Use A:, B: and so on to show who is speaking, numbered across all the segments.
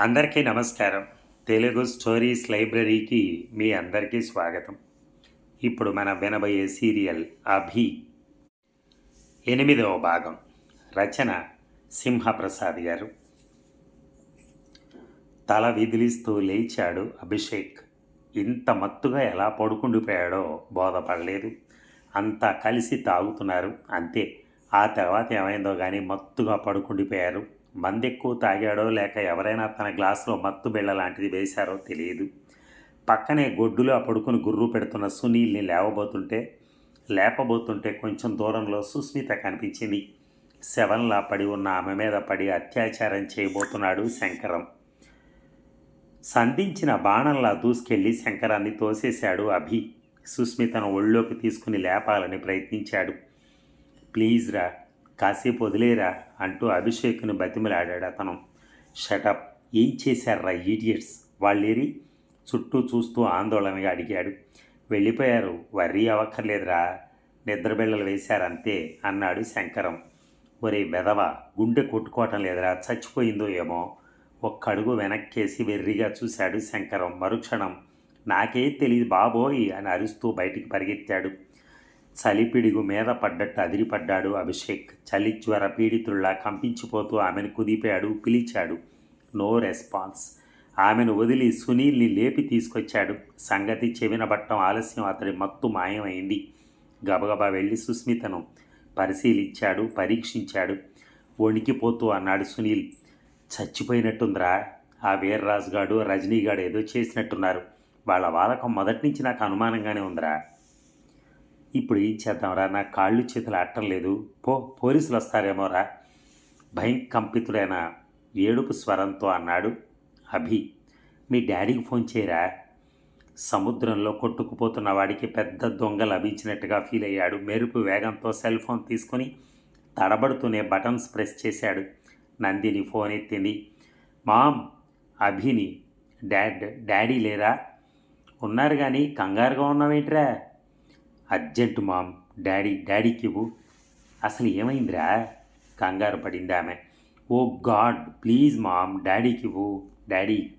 A: అందరికీ నమస్కారం. తెలుగు స్టోరీస్ లైబ్రరీకి మీ అందరికీ స్వాగతం. ఇప్పుడు మనం వినబోయే సీరియల్ అభి. ఎనిమిదవ భాగం. రచన సింహప్రసాద్ గారు. తల విదిలిస్తూ లేచాడు అభిషేక్. ఇంత మత్తుగా ఎలా పడుకుండిపోయాడో బోధపడలేదు. అంతా కలిసి తాగుతున్నారు అంతే. ఆ తర్వాత ఏమైందో కానీ మత్తుగా పడుకుండిపోయారు. మందెక్కువ తాగాడో లేక ఎవరైనా తన గ్లాసులో మత్తు బిళ్ళ లాంటిది వేశారో తెలియదు. పక్కనే గొడ్డులో పడుకుని గుర్రు పెడుతున్న సునీల్ని లేవబోతుంటే లేపబోతుంటే కొంచెం దూరంలో సుస్మిత కనిపించింది. శవంలా పడి ఉన్న ఆమె మీద పడి అత్యాచారం చేయబోతున్నాడు శంకరం. సంధించిన బాణంలా దూసుకెళ్ళి శంకరాన్ని తోసేశాడు అభి. సుస్మితను ఒళ్ళోకి తీసుకుని లేపాలని ప్రయత్నించాడు. ప్లీజ్ రా కాసేపు వదిలేరా అంటూ అభిషేక్ను బతిమలాడాడు అతను. షటప్ ఏం చేశారా ఈడియట్స్ వాళ్ళేరి చుట్టూ చూస్తూ ఆందోళనగా అడిగాడు. వెళ్ళిపోయారు. వర్రీ అవ్వక్కర్లేదురా. నిద్రబిళ్ళలు వేశారంతే అన్నాడు శంకరం. ఒరే వెధవ గుండె కొట్టుకోవటం లేదురా. చచ్చిపోయిందో ఏమో? ఒక్క అడుగు వెనక్కేసి వెర్రిగా చూశాడు శంకరం. మరుక్షణం నాకే తెలియదు బాబోయ్ అని అరుస్తూ బయటికి పరిగెత్తాడు. చలిపిడుగు మీద పడ్డట్టు అదిరిపడ్డాడు అభిషేక్. చలి జ్వర పీడితుల్లా కంపించిపోతూ ఆమెను కుదిపాడు పిలిచాడు. No response. ఆమెను వదిలి సునీల్ని లేపి తీసుకొచ్చాడు. సంగతి చెవినబట్టం ఆలస్యం అతడి మత్తు మాయమైంది. గబగబా వెళ్ళి సుస్మితను పరిశీలించాడు పరీక్షించాడు. వణికిపోతూ అన్నాడు సునీల్. చచ్చిపోయినట్టుందిరా. ఆ వీర్రాజుగాడు రజనీగాడు ఏదో చేసినట్టున్నారు. వాళ్ళ వాలకం మొదటి నుంచి నాకు అనుమానంగానే ఉందిరా. ఇప్పుడు ఏం చేద్దాంరా? నా కాళ్ళు చేతులు ఆడటం లేదు పో పోలీసులు వస్తారేమోరా? భయం కంపితుడైన ఏడుపు స్వరంతో అన్నాడు అభి. మీ డాడీకి ఫోన్ చేయరా? సముద్రంలో కొట్టుకుపోతున్న వాడికి పెద్ద దొంగ లభించినట్టుగా ఫీల్ అయ్యాడు. మెరుపు వేగంతో సెల్ ఫోన్ తీసుకుని తడబడుతూనే బటన్స్ ప్రెస్ చేశాడు. నందిని ఫోన్ ఎత్తింది. మామ్ అభిని డాడ్ డాడీ లేరా? ఉన్నారు కానీ కంగారుగా ఉన్నావేంట్రా? అర్జెంటు మామ్ డాడీ డాడీకి ఇవ్వు. అసలు ఏమైందిరా? కంగారు పడింది ఆమె. ఓ గాడ్ ప్లీజ్ మామ్ డాడీకి ఇవ్వు. డాడీ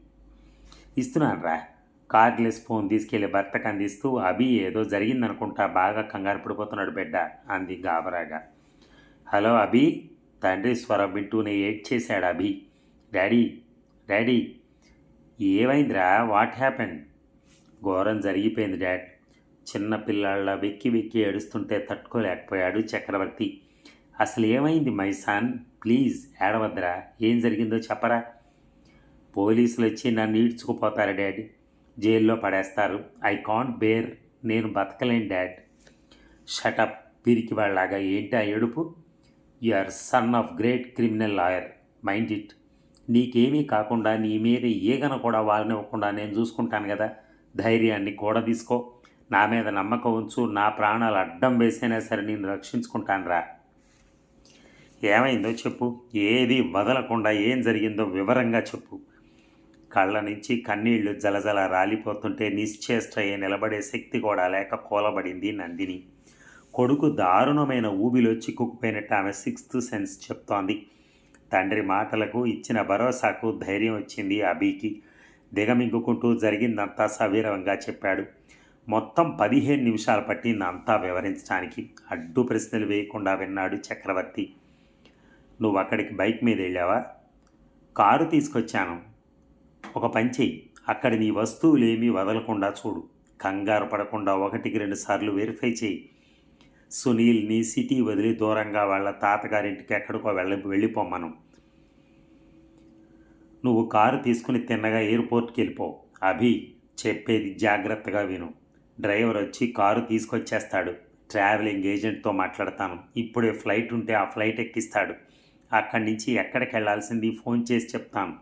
A: ఇస్తున్నాను రా కార్డ్లెస్ ఫోన్ తీసుకెళ్ళి భర్తకు అందిస్తూ అభి ఏదో జరిగిందనుకుంటా బాగా కంగారు పడిపోతున్నాడు బిడ్డ అంది గాబరాగా. హలో అభి తండ్రి స్వరం వింటూనే ఏడ్ చేశాడు అభి. డాడీ డాడీ ఏమైందిరా? వాట్ హ్యాపెండ్ ఘోరం జరిగిపోయింది డాడ్. చిన్న పిల్లాళ్ళ వెక్కి వెక్కి ఏడుస్తుంటే తట్టుకోలేకపోయాడు చక్రవర్తి. అసలు ఏమైంది మై సన్ ప్లీజ్ ఏడవద్దురా. ఏం జరిగిందో చెప్పరా? పోలీసులు వచ్చి నన్ను ఈడ్చుకుపోతారు డాడ్? జైల్లో పడేస్తారు. I can't bear. నేను బతకలేను డాడ్. షటప్ పిరికి వాళ్ళలాగా ఏంటి ఆ ఏడుపు? You are son of great criminal lawyer. Mind it. నీకేమీ కాకుండా నీ మీద ఈగన కూడా వాళ్ళనివ్వకుండా నేను చూసుకుంటాను కదా. ధైర్యాన్ని కూడా తీసుకో నా మీద నమ్మకం ఉంచు నా ప్రాణాలు అడ్డం వేసైనా సరే నేను రక్షించుకుంటానురా. ఏమైందో చెప్పు ఏది వదలకుండా ఏం జరిగిందో వివరంగా చెప్పు. కళ్ళ నుంచి కన్నీళ్ళు జలజల రాలిపోతుంటే నిశ్చేష్టయ్యే నిలబడే శక్తి కూడా లేక కూలబడింది నందిని. కొడుకు దారుణమైన ఊబిలో చిక్కుకుపోయినట్టు ఆమె సిక్స్త్ సెన్స్ చెప్తోంది. తండ్రి మాటలకు ఇచ్చిన భరోసాకు ధైర్యం వచ్చింది అబీకి దిగమింగుకుంటూ జరిగిందంతా సవీరంగా చెప్పాడు. మొత్తం పదిహేను నిమిషాలు పట్టింది అంతా వివరించడానికి అడ్డు ప్రశ్నలు వేయకుండా విన్నాడు చక్రవర్తి. నువ్వు అక్కడికి బైక్ మీద వెళ్ళావా? కారు తీసుకొచ్చాను. ఒక పని చెయ్యి. అక్కడి నీ వస్తువులేమీ వదలకుండా చూడు. కంగారు పడకుండా ఒకటికి రెండు సార్లు వెరిఫై చేయి సునీల్ని సిటీ వదిలి దూరంగా వాళ్ళ తాతగారింటికి ఎక్కడికో వెళ్ళ వెళ్ళిపోమ్మను. నువ్వు కారు తీసుకుని తిన్నగా ఎయిర్పోర్ట్కి వెళ్ళిపో. అభి చెప్పేది జాగ్రత్తగా విను. డ్రైవర్ వచ్చి కారు తీసుకొచ్చేస్తాడు. ట్రావెలింగ్ ఏజెంట్తో మాట్లాడతాను. ఇప్పుడే ఫ్లైట్ ఉంటే ఆ ఫ్లైట్ ఎక్కిస్తాడు. అక్కడి నుంచి ఎక్కడికి వెళ్ళాల్సింది ఫోన్ చేసి చెప్తాను.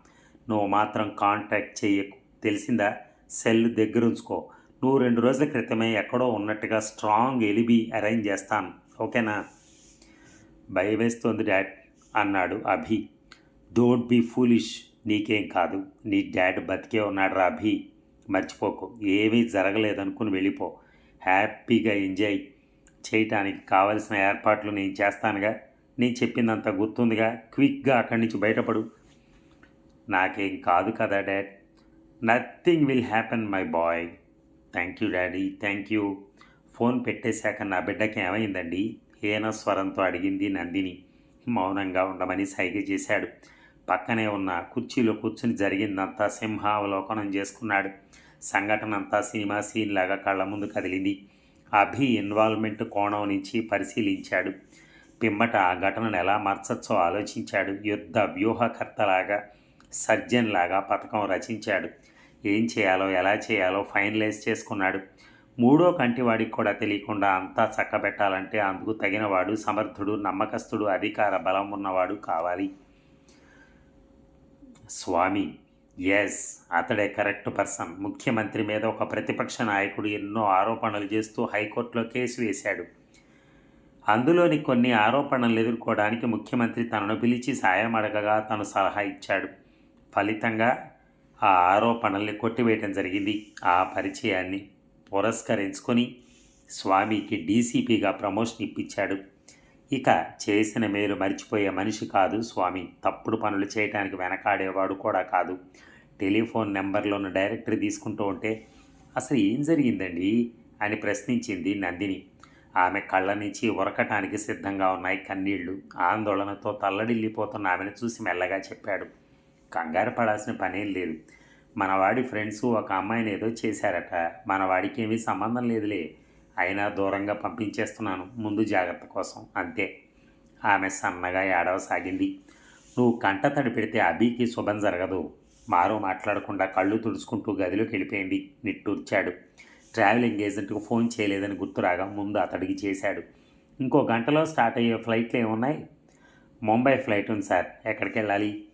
A: నువ్వు మాత్రం కాంటాక్ట్ చేయకు. తెలిసిందా? సెల్ దగ్గర ఉంచుకో. నువ్వు రెండు రోజుల క్రితమే ఎక్కడో ఉన్నట్టుగా స్ట్రాంగ్ ఎలిబి అరేంజ్ చేస్తాను. ఓకేనా? భయవేస్తోంది డాడ్ అన్నాడు అభి. Don't be foolish. నీకేం కాదు. నీ డాడ్ బతికే ఉన్నాడు రా అభి. మర్చిపోకు. ఏమీ జరగలేదనుకుని వెళ్ళిపో. హ్యాపీగా ఎంజాయ్ చేయటానికి కావలసిన ఏర్పాట్లు నేను చేస్తానుగా. నేను చెప్పిందంత గుర్తుందిగా. క్విక్గా అక్కడి నుంచి బయటపడు. నాకేం కాదు కదా dad. Nothing will happen my boy. Thank you daddy. Thank you. Phone పెట్టేశాక నా బిడ్డకి ఏమైందండి? హీన స్వరంతో అడిగింది నందిని. మౌనంగా ఉండమని సైగ చేశాడు. పక్కనే ఉన్న కుర్చీలో కూర్చుని జరిగిందంతా సింహావలోకనం చేసుకున్నాడు. సంఘటన అంతా సినిమా సీన్ లాగా కళ్ళ ముందు కదిలింది. అభి ఇన్వాల్వ్మెంట్ కోణం నుంచి పరిశీలించాడు. పిమ్మట ఆ ఘటనను ఎలా మార్చచ్చో ఆలోచించాడు. యుద్ధ వ్యూహకర్తలాగా సర్జన్ లాగా పథకం రచించాడు. ఏం చేయాలో ఎలా చేయాలో ఫైనలైజ్ చేసుకున్నాడు. మూడో కంటివాడికి కూడా తెలియకుండా అంతా చక్కబెట్టాలంటే అందుకు తగినవాడు సమర్థుడు నమ్మకస్తుడు అధికార బలం ఉన్నవాడు కావాలి. స్వామి ఎస్ అతడే కరెక్ట్ పర్సన్. ముఖ్యమంత్రి మీద ఒక ప్రతిపక్ష నాయకుడు ఎన్నో ఆరోపణలు చేస్తూ హైకోర్టులో కేసు వేశాడు. అందులోని కొన్ని ఆరోపణలు ఎదుర్కోవడానికి ముఖ్యమంత్రి తనను పిలిచి సాయం అడగగా తను సలహా ఇచ్చాడు. ఫలితంగా ఆ ఆరోపణల్ని కొట్టివేయటం జరిగింది. ఆ పరిచయాన్ని పురస్కరించుకొని స్వామికి డీసీపీగా ప్రమోషన్ ఇప్పించాడు. ఇక చేసిన మేలు మర్చిపోయే మనిషి కాదు స్వామి. తప్పుడు పనులు చేయటానికి వెనకాడేవాడు కూడా కాదు. టెలిఫోన్ నెంబర్లోని డైరెక్టరీ తీసుకుంటూ ఉంటే అసలు ఏం జరిగిందండి? అని ప్రశ్నించింది నందిని. ఆమె కళ్ళ నుంచి ఉరకటానికి సిద్ధంగా ఉన్నాయి కన్నీళ్ళు. ఆందోళనతో తల్లడిల్లిపోతున్న ఆమెను చూసి మెల్లగా చెప్పాడు. కంగారు పడాల్సిన పనేం లేదు. మనవాడి ఫ్రెండ్స్ ఒక అమ్మాయిని ఏదో చేశారట. మనవాడికి ఏమీ సంబంధం లేదులే. అయినా దూరంగా పంపించేస్తున్నాను. ముందు జాగ్రత్త కోసం. అంతే. ఆమె సన్నగా ఏడవసాగింది నువ్వు కంట తడి పెడితే అభికి శుభం జరగదు. మారు మాట్లాడకుండా కళ్ళు తుడుచుకుంటూ గదిలోకి వెళ్ళిపోయింది. నిట్టూర్చాడు. ట్రావెలింగ్ ఏజెంట్కు ఫోన్ చేయలేదని గుర్తురాగా ముందు అతడికి చేశాడు. ఇంకో గంటలో స్టార్ట్ అయ్యే ఫ్లైట్లు ఏమున్నాయి? ముంబై ఫ్లైట్ ఉంది సార్. ఎక్కడికి వెళ్ళాలి?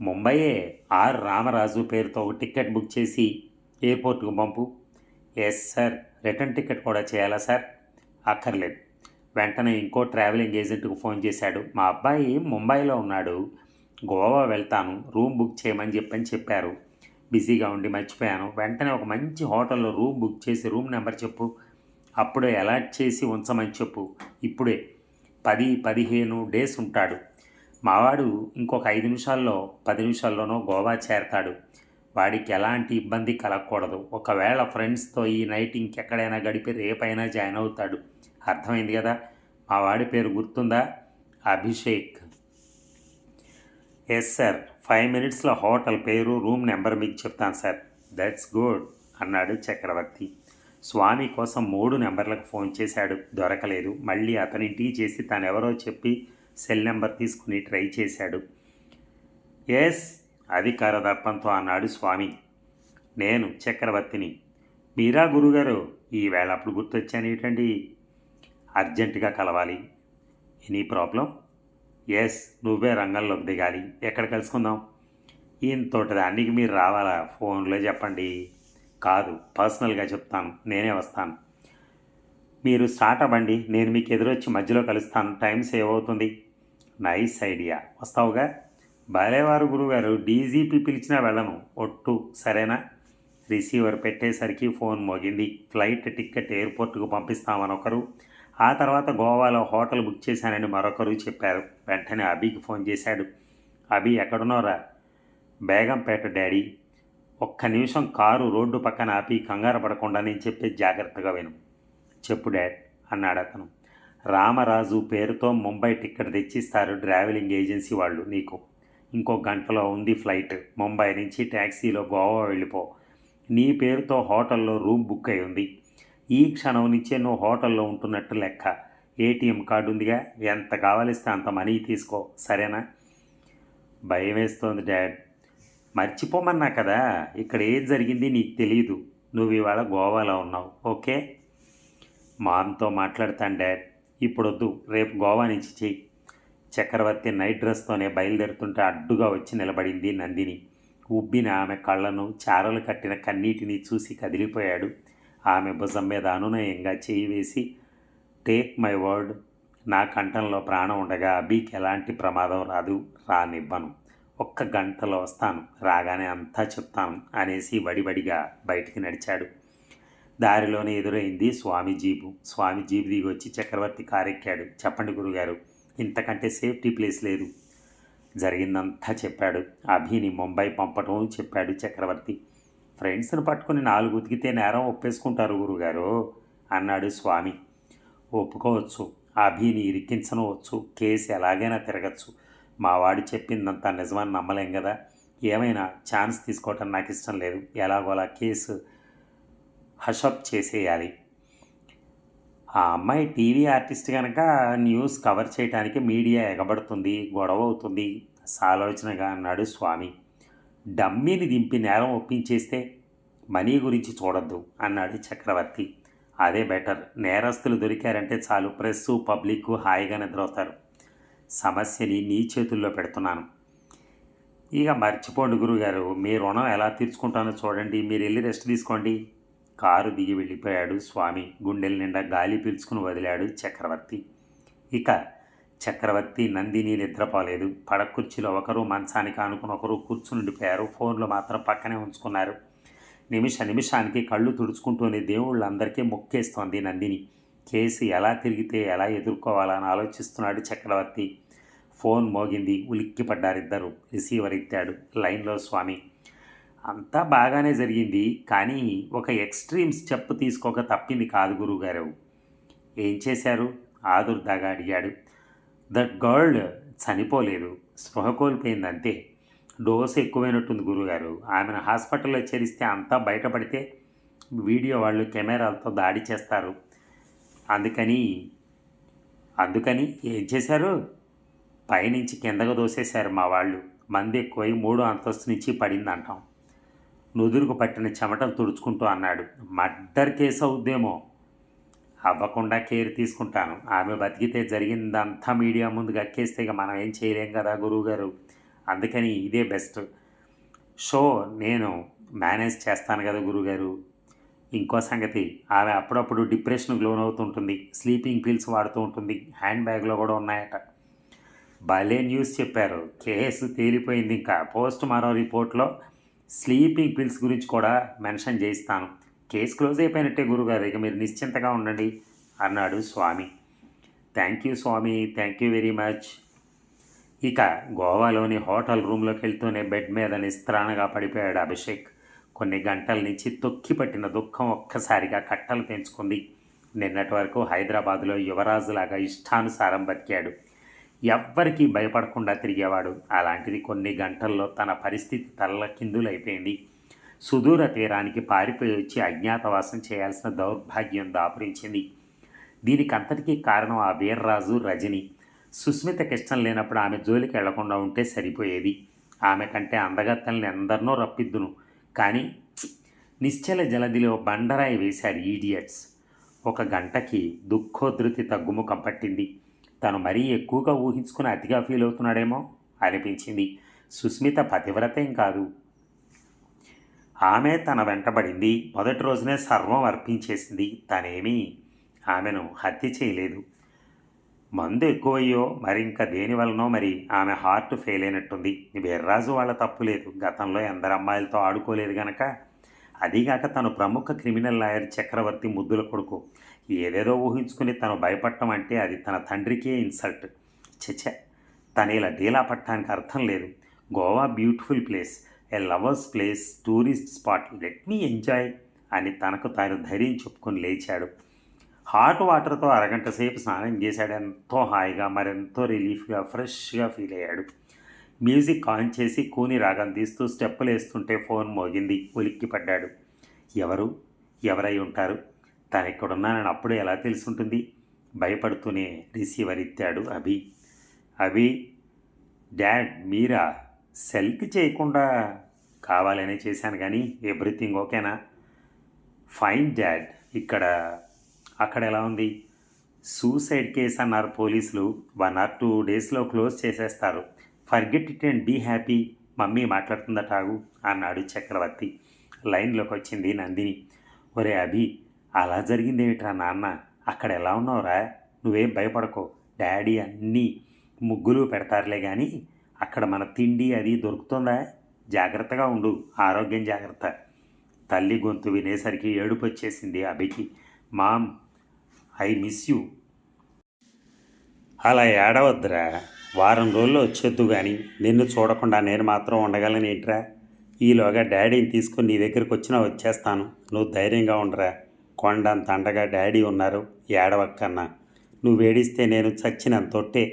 A: ముంబయే. ఆర్ రామరాజు పేరుతో టికెట్ బుక్ చేసి ఎయిర్పోర్ట్కు పంపు. Yes sir. రిటర్న్ టికెట్ కూడా చేయాలా సార్? అక్కర్లేదు. వెంటనే ఇంకో ట్రావెలింగ్ ఏజెంట్కు ఫోన్ చేశాడు. మా అబ్బాయి ముంబైలో ఉన్నాడు. గోవా వెళ్తాను. రూమ్ బుక్ చేయమని చెప్పని చెప్పారు. బిజీగా ఉండి మర్చిపోయాను. వెంటనే ఒక మంచి హోటల్లో రూమ్ బుక్ చేసి రూమ్ నెంబర్ చెప్పు. అప్పుడే అలర్ట్ చేసి ఉంచమని చెప్పు. ఇప్పుడే. పది పదిహేను డేస్ ఉంటాడు. మావాడు ఇంకొక ఐదు నిమిషాల్లో పది నిమిషాల్లోనో గోవా చేరతాడు. వాడికి ఎలాంటి ఇబ్బంది కలగకూడదు. ఒకవేళ ఫ్రెండ్స్తో ఈ నైట్ ఇంకెక్కడైనా గడిపి రేపైనా జాయిన్ అవుతాడు. అర్థమైంది కదా? మా వాడి పేరు గుర్తుందా? అభిషేక్. ఎస్ సార్ ఫైవ్ మినిట్స్లో హోటల్ పేరు రూమ్ నెంబర్ మీకు చెప్తాను సార్. దట్స్ గుడ్ అన్నాడు చక్రవర్తి. స్వామి కోసం మూడు నెంబర్లకు ఫోన్ చేశాడు. దొరకలేదు. మళ్ళీ అతని టీ చేసి తనెవరో చెప్పి సెల్ నెంబర్ తీసుకుని ట్రై చేశాడు. ఎస్ అధికార దర్పంతో అన్నాడు స్వామి. నేను చక్రవర్తిని. మీరా గురుగారు ఈ అప్పుడు గుర్తొచ్చాను ఏంటండి అర్జెంటుగా కలవాలి. Any problem? ఎస్ నువ్వే రంగంలోకి దిగాలి. ఎక్కడ కలుసుకుందాం? ఇంతోట దానికి మీరు రావాలా? ఫోన్లో చెప్పండి. కాదు పర్సనల్గా చెప్తాను. నేనే వస్తాను. మీరు స్టార్ట్ అవ్వండి. నేను మీకు ఎదురొచ్చి మధ్యలో కలుస్తాను. టైం సేవ్ అవుతుంది. Nice idea. వస్తావుగా? బాలేవారు గురుగారు డీజీపీ పిలిచినా వెళ్ళను ఒట్టు సరేనా? రిసీవర్ పెట్టేసరికి ఫోన్ మోగింది. ఫ్లైట్ టికెట్ ఎయిర్పోర్ట్కు పంపిస్తామని ఒకరు ఆ తర్వాత గోవాలో హోటల్ బుక్ చేశానని మరొకరు చెప్పారు. వెంటనే అభికి ఫోన్ చేశాడు. అభి ఎక్కడున్నారా బేగంపేట డాడీ. ఒక్క నిమిషం కారు రోడ్డు పక్కన ఆపి కంగారు పడకుండా నేను చెప్పే జాగ్రత్తగా విను. చెప్పు డాడ్ అన్నాడు అతను. రామరాజు పేరుతో ముంబై టికెట్ తెచ్చిస్తారు ట్రావెలింగ్ ఏజెన్సీ వాళ్ళు నీకు. ఇంకో గంటలో ఉంది ఫ్లైట్. ముంబై నుంచి ట్యాక్సీలో గోవా వెళ్ళిపో. నీ పేరుతో హోటల్లో రూమ్ బుక్ అయి ఉంది. ఈ క్షణం నుంచే నువ్వు హోటల్లో ఉంటున్నట్టు లెక్క. ఏటీఎం కార్డు ఉందిగా. ఎంత కావలిస్తే అంత మనీ తీసుకో. సరేనా? భయం వేస్తోంది డాడ్. మర్చిపోమన్నా కదా. ఇక్కడ ఏం జరిగింది నీకు తెలియదు నువ్వు ఇవాళ గోవాలో ఉన్నావు. ఓకే? మామ్తో మాట్లాడతాను డాడ్. ఇప్పుడొద్దు. రేపు గోవా నుంచి చెయ్యి. చక్రవర్తి నైట్ డ్రెస్తోనే బయలుదేరుతుంటే అడ్డుగా వచ్చి నిలబడింది నందిని. ఉబ్బిన ఆమె కళ్ళను చారలు కట్టిన కన్నీటిని చూసి కదిలిపోయాడు. ఆమె భుజం మీద అనునయంగా చేయి వేసి టేక్ మై వర్డ్ నా కంఠంలో ప్రాణం ఉండగా అబీకి ఎలాంటి ప్రమాదం రాదు రానివ్వను. ఒక్క గంటలో వస్తాను రాగానే అంతా చెప్తాను అనేసి వడివడిగా బయటికి నడిచాడు. దారిలోనే ఎదురైంది స్వామి జీబు స్వామి జీబు దిగి వచ్చి చక్రవర్తి కారెక్కాడు. చెప్పండి గురుగారు ఇంతకంటే సేఫ్టీ ప్లేస్ లేదు. జరిగిందంతా చెప్పాడు. అభిని ముంబై పంపటం చెప్పాడు చక్రవర్తి. ఫ్రెండ్స్ని పట్టుకుని నాలుగు ఉతికితే నేరం ఒప్పేసుకుంటారు గురుగారు అన్నాడు స్వామి. ఒప్పుకోవచ్చు. అభిని ఇరికించనవచ్చు. కేసు ఎలాగైనా తిరగచ్చు. మావాడు చెప్పిందంతా నిజమని నమ్మలేం కదా. ఏమైనా ఛాన్స్ తీసుకోవటం నాకు ఇష్టం లేదు. ఎలాగోలా కేసు హషప్ చేసేయాలి. ఆ అమ్మాయి టీవీ ఆర్టిస్ట్ కనుక న్యూస్ కవర్ చేయడానికి మీడియా ఎగబడుతుంది గొడవ అవుతుంది సాలోచనగా అన్నాడు స్వామి. డమ్మీని దింపి నేరం ఒప్పించేస్తే మనీ గురించి చూడొద్దు అన్నాడు చక్రవర్తి. అదే బెటర్. నేరస్తులు దొరికారంటే చాలు. ప్రెస్సు పబ్లిక్ హాయిగా నిద్రవుతారు సమస్యని నీ చేతుల్లో పెడుతున్నాను. ఇక మర్చిపోండి గురుగారు. మీ రుణం ఎలా తీర్చుకుంటానో చూడండి. మీరు వెళ్ళి రెస్ట్ తీసుకోండి. కారు దిగి వెళ్ళిపోయాడు స్వామి. గుండెల నిండా గాలి పీల్చుకుని వదిలాడు చక్రవర్తి. ఇక చక్రవర్తి నందిని నిద్రపోలేదు. పడకుర్చీలో ఒకరు మంచానికి ఆనుకుని ఒకరు కూర్చునుండిపోయారు ఫోన్లు మాత్రం పక్కనే ఉంచుకున్నారు. నిమిష నిమిషానికి కళ్ళు తుడుచుకుంటూనే దేవుళ్ళందరికీ మొక్కేస్తోంది నందిని. కేసు ఎలా తిరిగితే ఎలా ఎదుర్కోవాలని ఆలోచిస్తున్నాడు చక్రవర్తి. ఫోన్ మోగింది. ఉలిక్కిపడ్డారిద్దరు. రిసీవర్ ఎత్తాడు. లైన్లో స్వామి. అంతా బాగానే జరిగింది. కానీ ఒక ఎక్స్ట్రీమ్ స్టెప్ తీసుకోక తప్పింది కాదు గురుగారు. ఏం చేశారు? ఆదుర్దాగా అడిగాడు. దట్ గర్ల్ చనిపోలేదు. స్పృహ కోల్పోయింది అంతే డోసు ఎక్కువైనట్టుంది గురుగారు. ఆమెను హాస్పిటల్లో చేరిస్తే అంతా బయటపడితే వీడియో వాళ్ళు కెమెరాలతో దాడి చేస్తారు. అందుకని అందుకని ఏం చేశారు? పైనుంచి కిందకు దోసేశారు మా వాళ్ళు. మంది ఎక్కువై మూడో అంతస్తు నుంచి పడింది అంటాం నుదురుకు పట్టిన చెమటలు తుడుచుకుంటూ అన్నాడు. మర్డర్ కేసు అవుద్దేమో. అవ్వకుండా కేర్ తీసుకుంటాను. ఆమె బతికితే జరిగిందంతా మీడియా ముందు గక్కేస్తే ఇక మనం ఏం చేయలేం కదా గురువుగారు. అందుకని ఇదే బెస్ట్. షో నేను మేనేజ్ చేస్తాను కదా గురుగారు ఇంకో సంగతి ఆమె అప్పుడప్పుడు డిప్రెషన్కి లోన్ అవుతుంటుంది. స్లీపింగ్ పిల్స్ వాడుతూ ఉంటుంది. హ్యాండ్ బ్యాగ్లో కూడా ఉన్నాయట. భలే న్యూస్ చెప్పారు. కేసు తేలిపోయింది ఇంకా. పోస్ట్ మారో రిపోర్ట్లో స్లీపింగ్ పిల్స్ గురించి కూడా మెన్షన్ చేయిస్తాను. కేసు క్లోజ్ అయిపోయినట్టే గురుగారు ఇక మీరు నిశ్చింతగా ఉండండి అన్నాడు Swami. Thank you Swami thank you very much. ఇక గోవాలోని హోటల్ రూమ్లోకి వెళ్తూనే బెడ్ మీద నిస్త్రాణగా పడిపోయాడు అభిషేక్. కొన్ని గంటల నుంచి తొక్కి పట్టిన దుఃఖం ఒక్కసారిగా కట్టలు పెంచుకుంది. నిన్నటి వరకు హైదరాబాదులో యువరాజులాగా ఇష్టానుసారం బతికాడు. ఎవ్వరికీ భయపడకుండా తిరిగేవాడు. అలాంటిది కొన్ని గంటల్లో తన పరిస్థితి తల్లకిందులైపోయింది సుదూర తీరానికి పారిపోయి వచ్చి అజ్ఞాతవాసం చేయాల్సిన దౌర్భాగ్యం దాపురించింది. దీనికంతటికీ కారణం ఆ వీర్రాజు రజని. సుస్మితకి ఇష్టం లేనప్పుడు ఆమె జోలికి వెళ్ళకుండా ఉంటే సరిపోయేది. ఆమె కంటే అందగత్తల్ని ఎందరినో రప్పిద్దును. కానీ నిశ్చల జలదిలో బండరాయి వేశారు ఈడియట్స్. ఒక గంటకి దుఃఖోధృతి తగ్గుముఖం పట్టింది. తను మరీ ఎక్కువగా ఊహించుకుని అతిగా ఫీల్ అవుతున్నాడేమో అనిపించింది. సుస్మిత పతివ్రతేం కాదు. ఆమె తన వెంటబడింది మొదటి రోజునే సర్వం అర్పించేసింది. తనేమీ ఆమెను హత్య చేయలేదు. మందు ఎక్కువయ్యో మరి ఇంకా దేని వలనో మరి ఆమె హార్ట్ ఫెయిల్ అయినట్టుంది. వీర్రాజు వాళ్ళ తప్పు లేదు. గతంలో ఎందరు అమ్మాయిలతో ఆడుకోలేదు గనక. అదీగాక తను ప్రముఖ క్రిమినల్ లాయర్ చక్రవర్తి ముద్దుల కొడుకు. ఏదేదో ఊహించుకుని తను భయపడటం అంటే అది తన తండ్రికే ఇన్సల్ట్ చచ్చ తను ఇలా డీలా పట్టడానికి అర్థం లేదు. Goa beautiful place a lovers place tourist spot let me enjoy అని తనకు తాను ధైర్యం చెప్పుకొని లేచాడు. హాట్ వాటర్తో అరగంట సేపు స్నానం చేశాడు. ఎంతో హాయిగా మరెంతో రిలీఫ్గా ఫ్రెష్గా ఫీల్ అయ్యాడు. మ్యూజిక్ ఆన్ చేసి కూని రాగం తీస్తూ స్టెప్పులు వేస్తుంటే ఫోన్ మోగింది. ఉలిక్కి పడ్డాడు ఎవరు? ఎవరై ఉంటారు? తను ఇక్కడున్నానని అప్పుడే ఎలా తెలుసుంటుంది? భయపడుతూనే రిసీవర్ ఇత్తాడు అభి. అభి డాడ్ మీరా సెల్క్ చేయకుండా కావాలనే చేశాను కానీ ఎవ్రీథింగ్ ఓకేనా? ఫైన్ డాడ్ ఇక్కడ అక్కడ ఎలా ఉంది? సూసైడ్ కేసు అన్నారు పోలీసులు. వన్ ఆర్ టూ డేస్లో క్లోజ్ చేసేస్తారు. Forget it and be happy mummy మాట్లాడుతుందట ఆగు అన్నాడు చక్రవర్తి. లైన్లోకి వచ్చింది నందిని. ఒరే అభి అలా జరిగిందేమిట్రా నాన్న? అక్కడ ఎలా ఉన్నావురా? నువ్వేం భయపడకు. డాడీ అన్నీ ముగ్గులు పెడతారులే కానీ అక్కడ మన తిండి అది దొరుకుతుందా? జాగ్రత్తగా ఉండు. ఆరోగ్యం జాగ్రత్త. తల్లి గొంతు వినేసరికి ఏడుపు వచ్చేసింది అభికి. Mom I miss you. అలా ఏడవద్దురా. వారం రోజుల్లో వచ్చేద్దు కానీ నిన్ను చూడకుండా నేను మాత్రం ఉండగలను ఏంట్రా ఈలోగా డాడీని తీసుకుని నీ దగ్గరికి వచ్చినా వచ్చేస్తాను. నువ్వు ధైర్యంగా ఉండరా? కొండంత అండగా డాడీ ఉన్నారు. ఏడవక్కన్నా నువ్వు ఏడిస్తే నేను చచ్చినంతొట్టే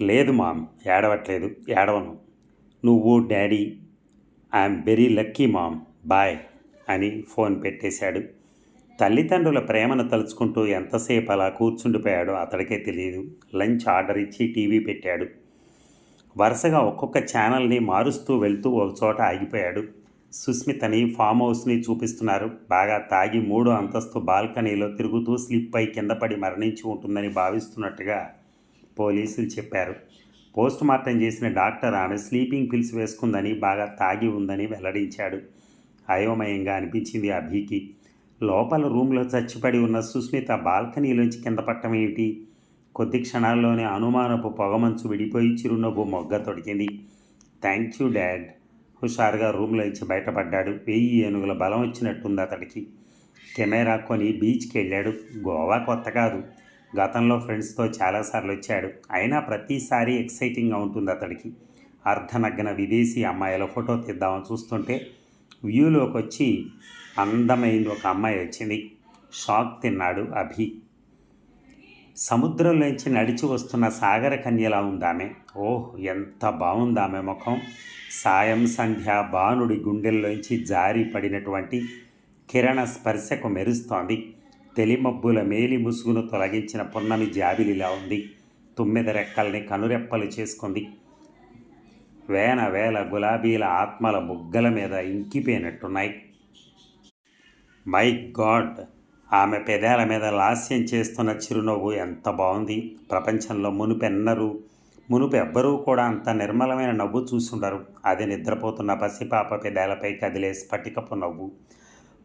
A: లేదు మామ్ ఏడవట్లేదు ఏడవను. నువ్వు daddy I'm very lucky mom boy అని ఫోన్ పెట్టేశాడు. తల్లిదండ్రుల ప్రేమను తలుచుకుంటూ ఎంతసేపు అలా కూర్చుండిపోయాడో అతడికే తెలియదు లంచ్ ఆర్డర్ ఇచ్చి టీవీ పెట్టాడు. వరుసగా ఒక్కొక్క ఛానల్ని మారుస్తూ వెళ్తూ ఒక చోట ఆగిపోయాడు. సుస్మితని ఫామ్ హౌస్ని చూపిస్తున్నారు. బాగా తాగి మూడో అంతస్తు బాల్కనీలో తిరుగుతూ స్లిప్ అయి కింద పడి మరణించి ఉంటుందని భావిస్తున్నట్టుగా పోలీసులు చెప్పారు. పోస్ట్ మార్టం చేసిన డాక్టర్ ఆమె స్లీపింగ్ పిల్స్ వేసుకుందని బాగా తాగి ఉందని వెల్లడించాడు. అయోమయంగా అనిపించింది అభికి లోపల రూమ్లో చచ్చిపడి ఉన్న సుస్మిత బాల్కనీలోంచి కింద పట్టడం ఏమిటి కొద్ది క్షణాల్లోనే అనుమానపు పొగమంచు విడిపోయి చిరునవ్వు మొగ్గ తొడిగింది. Thank you dad. హుషారుగా రూమ్లోంచి బయటపడ్డాడు. వెయ్యి ఏనుగుల బలం వచ్చినట్టుంది అతడికి. కెమెరా కొని బీచ్కి వెళ్ళాడు. గోవా కొత్త కాదు. గతంలో ఫ్రెండ్స్తో చాలాసార్లు వచ్చాడు. అయినా ప్రతిసారి ఎక్సైటింగ్గా ఉంటుంది అతడికి. అర్ధనగ్న విదేశీ అమ్మాయిల ఫోటో తీద్దామని చూస్తుంటే వ్యూలోకి వచ్చి అందమైంది ఒక అమ్మాయి వచ్చింది. షాక్ తిన్నాడు అభి. సముద్రంలోంచి నడిచి వస్తున్న సాగర కన్యలా ఉందామె. ఓహ్ ఎంత బాగుందామె ముఖం. సాయం సంధ్య బాణుడి గుండెల్లోంచి జారి పడినటువంటి కిరణ స్పర్శకు మెరుస్తోంది. తెలిమబ్బుల మేలి ముసుగును తొలగించిన పున్నమి జాబిలిలా ఉంది. తుమ్మెద రెక్కల్ని కనురెప్పలు చేసుకుంది. వేన వేల గులాబీల ఆత్మల బుగ్గల మీద ఇంకిపోయినట్టున్నాయి. My God! ఆమె పెదాల మీద లాస్యం చేస్తున్న చిరునవ్వు ఎంత బాగుంది ప్రపంచంలో మునుపెన్నరు మునుపు ఎవ్వరూ కూడా అంత నిర్మలమైన నవ్వు చూసుండరు. అది నిద్రపోతున్న పసిపాప పెదాలపై కదిలే స్ఫటికపు నవ్వు.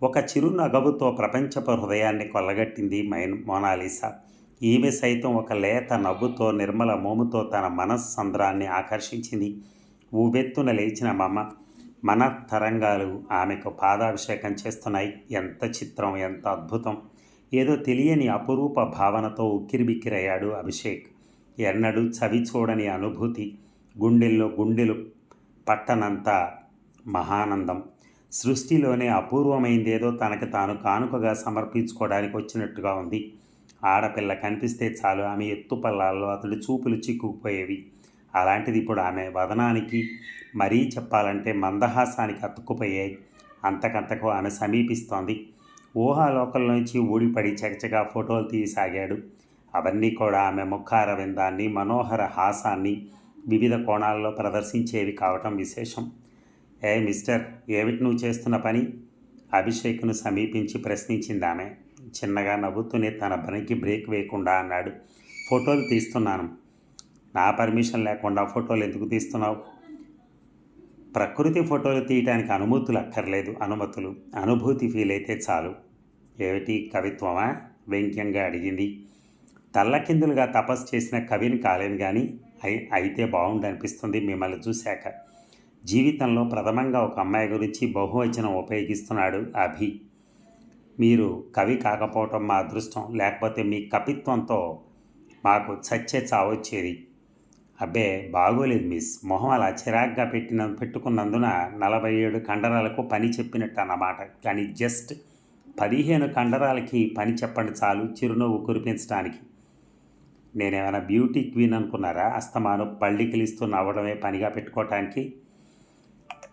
A: ఒక చిరునగవుతో ప్రపంచపు హృదయాన్ని కొల్లగట్టింది మైన్ మోనాలిసా. ఈమె సైతం ఒక లేత నవ్వుతో నిర్మల మోముతో తన మనస్సంద్రాన్ని ఆకర్షించింది. ఊవెత్తున లేచిన మమ్మ మన తరంగాలు ఆమెకు పాదాభిషేకం చేస్తున్నాయి. ఎంత చిత్రం ఎంత అద్భుతం. ఏదో తెలియని అపురూప భావనతో ఉక్కిరిబిక్కిరయ్యాడు అభిషేక్. ఎన్నడూ చవి చూడని అనుభూతి. గుండెల్లో గుండెలు. పట్టనంత మహానందం. సృష్టిలోనే అపూర్వమైందేదో తనకు తాను కానుకగా సమర్పించుకోవడానికి వచ్చినట్టుగా ఉంది. ఆడపిల్ల కనిపిస్తే చాలు ఆమె ఎత్తుపల్లాల్లో అతడి చూపులు చిక్కుకుపోయేవి. అలాంటిది ఇప్పుడు ఆమె వదనానికి మరీ చెప్పాలంటే మందహాసానికి అతుక్కుపోయాయి అంతకంతకు ఆమె సమీపిస్తోంది. ఊహాలోకంలోంచి ఊడిపడి చకచకా ఫోటోలు తీయసాగాడు. అవన్నీ కూడా ఆమె ముఖార విందాన్ని మనోహర హాసాన్ని వివిధ కోణాల్లో ప్రదర్శించేవి కావటం విశేషం. ఏ మిస్టర్ ఏమిటి నువ్వు చేస్తున్న పని? అభిషేక్ను సమీపించి ప్రశ్నించింది ఆమె. చిన్నగా నవ్వుతూనే తన పనికి బ్రేక్ వేయకుండా అన్నాడు. ఫోటోలు తీస్తున్నాను. నా పర్మిషన్ లేకుండా ఫోటోలు ఎందుకు తీస్తున్నావు? ప్రకృతి ఫోటోలు తీయటానికి అనుమతులు అక్కర్లేదు అనుమతులు. అనుభూతి ఫీల్ అయితే చాలు. ఏమిటి కవిత్వమా? వ్యంగ్యంగా అడిగింది. తల్లకిందులుగా తపస్సు చేసిన కవిని కాలేను కానీ అయి అయితే బాగుండనిపిస్తుంది మిమ్మల్ని చూశాక. జీవితంలో ప్రథమంగా ఒక అమ్మాయి గురించి బహువచనం ఉపయోగిస్తున్నాడు అభి. మీరు కవి కాకపోవటం మా అదృష్టం లేకపోతే మీ కవిత్వంతో మాకు చచ్చే చావొచ్చేది. అబ్బే బాగోలేదు మిస్. మొహం అలా చిరాగ్గా పెట్టిన పెట్టుకున్నందున నలభై ఏడు కండరాలకు పని చెప్పినట్టు అన్నమాట కానీ జస్ట్ పదిహేను కండరాలకి పని చెప్పండి చాలు చిరునవ్వు కురిపించడానికి నేనేమైనా బ్యూటీ క్వీన్ అనుకున్నారా? అస్తమాను పళ్ళికిలిస్తూ నవ్వడమే పనిగా పెట్టుకోవటానికి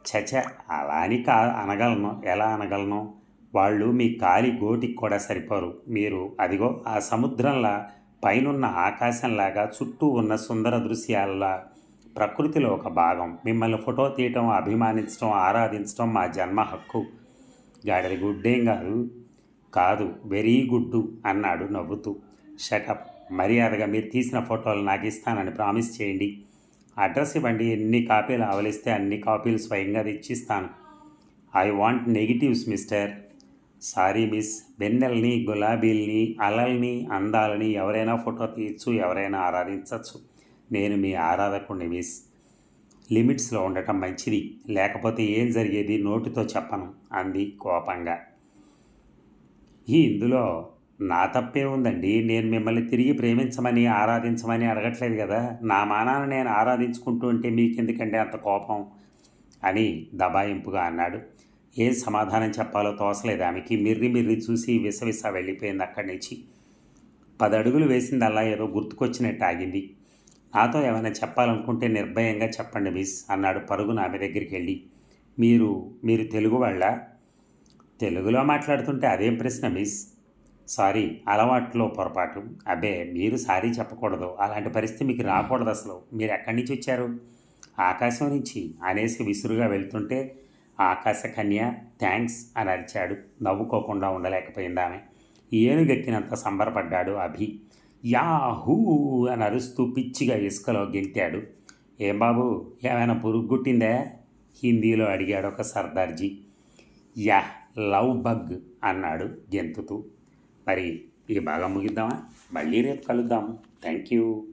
A: చచ అలా అని కా అనగలను. ఎలా అనగలను? వాళ్ళు మీ కాలి గోటికి కూడా సరిపోరు. మీరు అదిగో ఆ సముద్రంలా పైనున్న ఆకాశంలాగా చుట్టూ ఉన్న సుందర దృశ్యాల ప్రకృతిలో ఒక భాగం. మిమ్మల్ని ఫోటో తీయటం అభిమానించడం ఆరాధించడం మా జన్మ హక్కు. గాడిది గుడ్డేం కాదు కాదు వెరీ గుడ్డు అన్నాడు నవ్వుతూ. షటప్ మర్యాదగా మీరు తీసిన ఫోటోలు నాకు ఇస్తానని ప్రామిస్ చేయండి. అడ్రస్ ఇవ్వండి. ఎన్ని కాపీలు ఆవలిస్తే అన్ని కాపీలు స్వయంగా తెచ్చిస్తాను. I want negatives mister sorry miss. వెన్నెల్ని గులాబీల్ని అలల్ని అందాలని ఎవరైనా ఫోటో తీయచ్చు ఎవరైనా ఆరాధించవచ్చు నేను మీ ఆరాధకుడిని మిస్. లిమిట్స్లో ఉండటం మంచిది. లేకపోతే ఏం జరిగేది నోటితో చెప్పను అంది కోపంగా. ఈ ఇందులో నా తప్పే ఉందండి. నేను మిమ్మల్ని తిరిగి ప్రేమించమని ఆరాధించమని అడగట్లేదు కదా. నా మానాన్ని నేను ఆరాధించుకుంటూ ఉంటే మీకెందుకండి అంత కోపం? అని దబాయింపుగా అన్నాడు. ఏం సమాధానం చెప్పాలో తోసలేదు ఆమెకి. మిర్రి మిర్రి చూసి విసవిస వెళ్ళిపోయింది అక్కడి నుంచి. పది అడుగులు వేసిందల్లా ఏదో గుర్తుకొచ్చినట్టు ఆగింది. నాతో ఏమైనా చెప్పాలనుకుంటే నిర్భయంగా చెప్పండి మిస్ అన్నాడు పరుగున ఆమె దగ్గరికి వెళ్ళి. మీరు మీరు తెలుగు వాళ్ళ? తెలుగులో మాట్లాడుతుంటే అదేం ప్రశ్న మిస్? సారీ అలవాట్లో పొరపాటు. అబ్బే మీరు సారీ చెప్పకూడదు. అలాంటి పరిస్థితి మీకు రాకూడదు అసలు. మీరు ఎక్కడి నుంచి వచ్చారు? ఆకాశం నుంచి అనేసి విసురుగా వెళ్తుంటే ఆకాశకన్య థ్యాంక్స్ అని అరిచాడు. నవ్వుకోకుండా ఉండలేకపోయింది ఆమె. ఏనుగెక్కినంత సంబరపడ్డాడు అభి. యాహూ అని అరుస్తూ పిచ్చిగా ఇసుకలో గెంతాడు. ఏం బాబు ఏమైనా పురుగుగుట్టిందే? హిందీలో అడిగాడు ఒక సర్దార్జీ. యా లవ్ బగ్ అన్నాడు గెంతుతూ. మరి ఈ భాగం ముగిద్దామా? మళ్ళీ రేపు కలుద్దాం. Thank you.